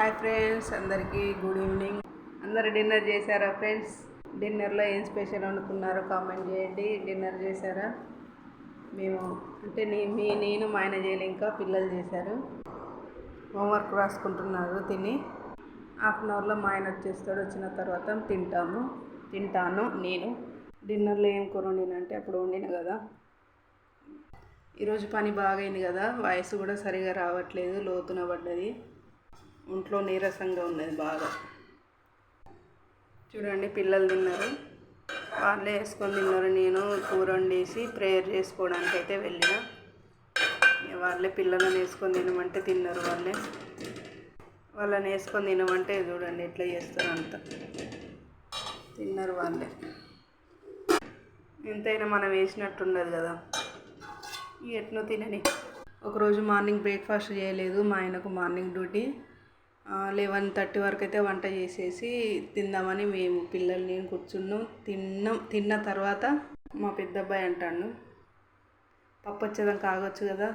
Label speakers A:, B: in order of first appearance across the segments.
A: Hi friends అందరికీ good evening. అందరు dinner చేశారా ఫ్రెండ్స్? డిన్నర్లో ఏం స్పెషల్ అనుకున్నారో కామెంట్ చేయండి. డిన్నర్ చేశారా? మేము అంటే నీ మీ నేను మా ఆయన చేయలే ఇంకా పిల్లలు చేశారు. హోంవర్క్ రాసుకుంటున్నారు తిని. హాఫ్ అన్ అవర్లో మా ఆయన వచ్చేస్తాడు వచ్చిన తర్వాత తింటాము. తింటాను నేను. డిన్నర్లో ఏం కూర వండినంటే అప్పుడు వండిన కదా. ఈరోజు పని బాగైంది కదా వాయిస్ కూడా సరిగా రావట్లేదు లోతున పడ్డది. ఒంట్లో నీరసంగా ఉన్నది బాగా. చూడండి పిల్లలు తిన్నారు. వాళ్ళే వేసుకొని తిన్నారు. నేను కూర వండేసి ప్రేయర్ చేసుకోవడానికి అయితే వెళ్ళిన వాళ్ళే పిల్లలను వేసుకొని తినమంటే తిన్నారు వాళ్ళే. వాళ్ళని వేసుకొని తినమంటే చూడండి ఎట్లా చేస్తారు అంత. తిన్నారు వాళ్ళే. ఎంతైనా మనం వేసినట్టు ఉండదు కదా. ఎట్నో తినని. ఒకరోజు మార్నింగ్ బ్రేక్ఫాస్ట్ చేయలేదు. మా ఆయనకు మార్నింగ్ డ్యూటీ. లెవెన్ థర్టీ వరకు అయితే వంట చేసేసి తిందామని మేము పిల్లలు నేను కూర్చున్నాం. తిన్నాం. తిన్న తర్వాత మా పెద్ద అబ్బాయి అంటాడు పప్పు వచ్చేదాకా ఆగొచ్చు కదా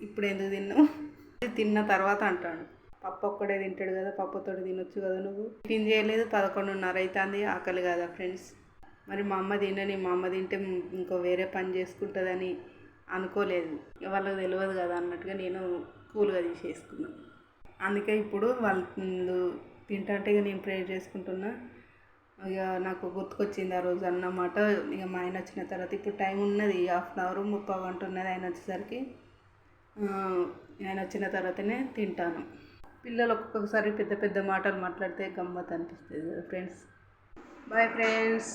A: ఇప్పుడు ఎందుకు తిన్నావు? తిన్న తర్వాత అంటాడు పప్పు ఒక్కడే తింటాడు కదా పప్పుతో తినొచ్చు కదా నువ్వు? టిఫిన్ చేయలేదు. పదకొండున్నర అవుతుంది ఆకలి కదా ఫ్రెండ్స్. మరి మా అమ్మ తినని మా అమ్మ తింటే ఇంకో వేరే పని చేసుకుంటుందని అనుకోలేదు. వాళ్ళకి తెలియదు కదా అన్నట్టుగా నేను కూల్గా తీసేసుకున్నాను. అందుకే ఇప్పుడు వాళ్ళు తింటుంటే ఇక నేను ప్రేర్ చేసుకుంటున్నా. ఇక నాకు గుర్తుకొచ్చింది ఆ రోజు అన్నమాట. ఇక మా ఆయన వచ్చిన తర్వాత ఇప్పుడు టైం ఉన్నది హాఫ్ అన్ అవర్ ముప్పై గంట ఉన్నది ఆయన వచ్చేసరికి. ఆయన వచ్చిన తర్వాతనే తింటాను. పిల్లలు ఒక్కొక్కసారి పెద్ద పెద్ద మాటలు మాట్లాడితే గమ్మత్ అనిపిస్తుంది ఫ్రెండ్స్. Bye friends.